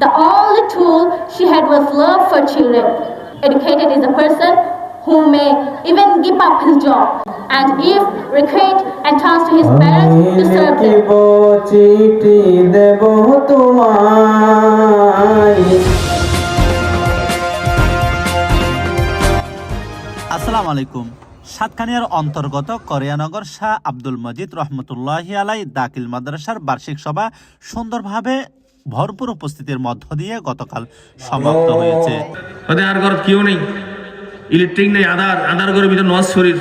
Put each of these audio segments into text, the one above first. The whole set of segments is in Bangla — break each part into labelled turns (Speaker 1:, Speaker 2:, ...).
Speaker 1: The only tool she had was love for children. Educated is a person who may even give up his job and if required and turns to his parents to serve them.
Speaker 2: আসসালামু আলাইকুম সাতকানিয়ার অন্তর্গত করিয়ানগর শাহ আব্দুল মজিদ রহমতুল্লাহ আলাই দাখিল মাদ্রাসার বার্ষিক সভা সুন্দরভাবে ভরপুর উপস্থিতির মধ্য দিয়ে গতকাল সমাপ্ত হয়েছে।
Speaker 3: আর ঘর কেউ নেই। ইলেকট্রিক নেই, আধার আধার ঘরের ভিতরে নজ শরীর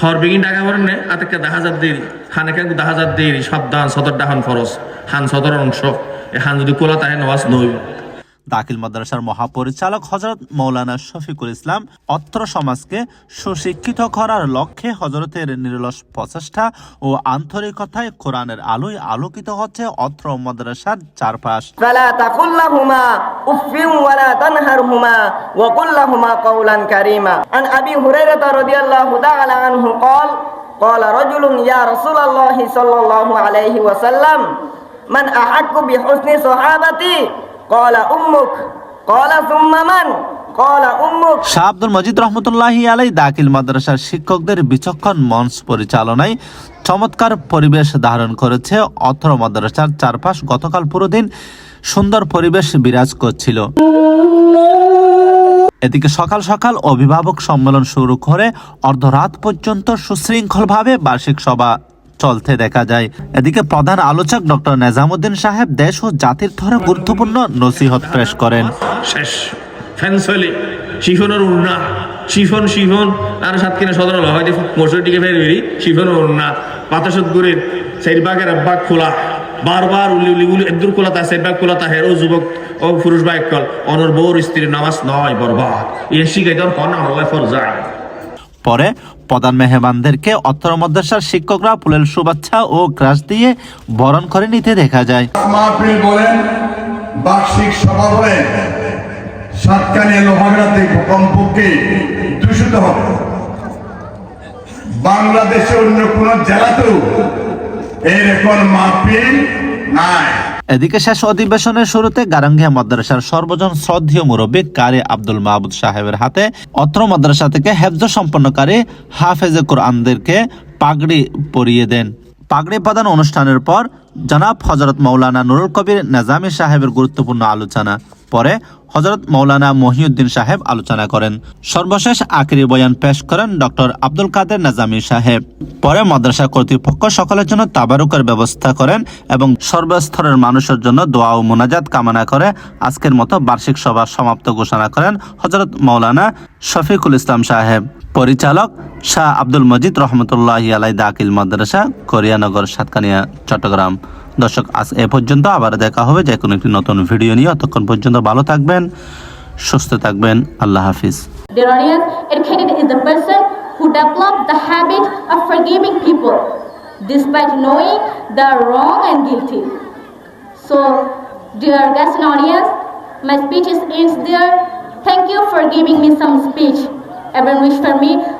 Speaker 3: হর বেগিন টাকা ভরেন আর আতেকে দা হাজার দেরি খানে কেন দা হাজার দেরি সাবধান সদর ডাহান ফরস হান সদর অংশ। হান যদি কোলা তাহে নওয়াজ নইব।
Speaker 2: দাখিল মাদ্রাসার মহাপরিচালক হজরত মৌলানা শফিকুল ইসলাম অত্র সমাজকে সুশিক্ষিত করার লক্ষ্যে হজরতের নিরলস প্রচেষ্টা ও আন্তরিকতায় কোরআনের আলোয় আলোকিত হচ্ছে অত্র মাদ্রাসার চারপাশ
Speaker 4: فلا تقل لهما اف ولا تنهرهما وقل لهما قولا كريما عن ابي هريره رضي الله تعالى عنه قال قال رجل يا رسول الله صلى الله عليه وسلم من احق بحسن صحابتي
Speaker 2: কলা উম্মুক, কলা সুম্মামান আলাই দাখিল শিক্ষকদের বিচক্ষণ মঞ্চ পরিচালনায় চমৎকার পরিবেশ ধারণ করেছে অথর মাদ্রাসার চারপাশ গতকাল সুন্দর পরিবেশ বিরাজ করছিল। এদিকে সকাল সকাল অভিভাবক সম্মেলন শুরু করে অর্ধরাত পর্যন্ত সুশৃঙ্খলভাবে বার্ষিক সভা চলতে দেখা যায়। এদিকে প্রধান আলোচক ডক্টর নেজামুদ্দিন সাহেব দেশ ও জাতির ধরে গুরুত্বপূর্ণ নসিহত পেশ করেন।
Speaker 3: শেষ। উন্না শিফন শিফন আর সদর হয়তো মসুর দিকে ফের উন্না খোলা। বারবার উলি উলি উলি এদুর তা তা হেরো, যুবক ও পুরুষ অনর বউর স্ত্রীর নামাজ নয়, বরবাদ।
Speaker 2: পরে প্রধান মেহমানদেরকে অত্র মাদ্রাসার শিক্ষকরা ফুলের শুভেচ্ছা ও গ্রাস দিয়ে বরণ করে নিতে দেখা যায়।
Speaker 5: মাহফিল বলেন, বার্ষিক লোহাগড়াতে দূষিত হবে। বাংলাদেশে অন্য কোন জেলাতেও এরকম মাহফিল নাই।
Speaker 2: এদিকে শেষ অধিবেশনের শুরুতে গারাঙ্গিয়া মাদ্রাসার সর্বজন শ্রদ্ধীয় মুরব্বী কারি আব্দুল মাহবুদ সাহেবের হাতে অত্র মাদ্রাসা থেকে হেফজ সম্পন্নকারী হাফেজে কোরআনদেরকে পাগড়ি পরিয়ে দেন। পাগড়ি প্রদান অনুষ্ঠানের পর জনাব হজরত মৌলানা নুরুল কবির নাজামি সাহেবের গুরুত্বপূর্ণ আলোচনা। পরে হজরত মৌলানা মহিউদ্দিন সাহেব আলোচনা করেন। সর্বশেষ আখরি বয়ান পেশ করেন ডক্টর আব্দুল কাদের নাজামি সাহেব। পরে মাদ্রাসা কর্তৃপক্ষ সকলের জন্য তাবারুকের ব্যবস্থা করেন এবং সর্বস্তরের মানুষের জন্য দোয়া ও মোনাজাত কামনা করে আজকের মতো বার্ষিক সভা সমাপ্ত ঘোষণা করেন হজরত মৌলানা শফিকুল ইসলাম সাহেব। পরিচালক শাহ আব্দুল মজিদ রহমতুল্লাহ আলাই দাকিল মাদ্রাসা কোরিয়ানগর সাতকানিয়া চট্টগ্রাম দর্শক আজ এ পর্যন্ত আবার দেখা হবে যে কোনো একটি নতুন ভিডিও নিয়ে ততক্ষণ পর্যন্ত ভালো থাকবেন সুস্থ থাকবেন আল্লাহ হাফিজ
Speaker 1: who develops the habit of forgiving people despite knowing they are wrong and guilty. So, dear guest and audience, my speech is ends there. Thank you for giving me some speech. Everyone wish for me.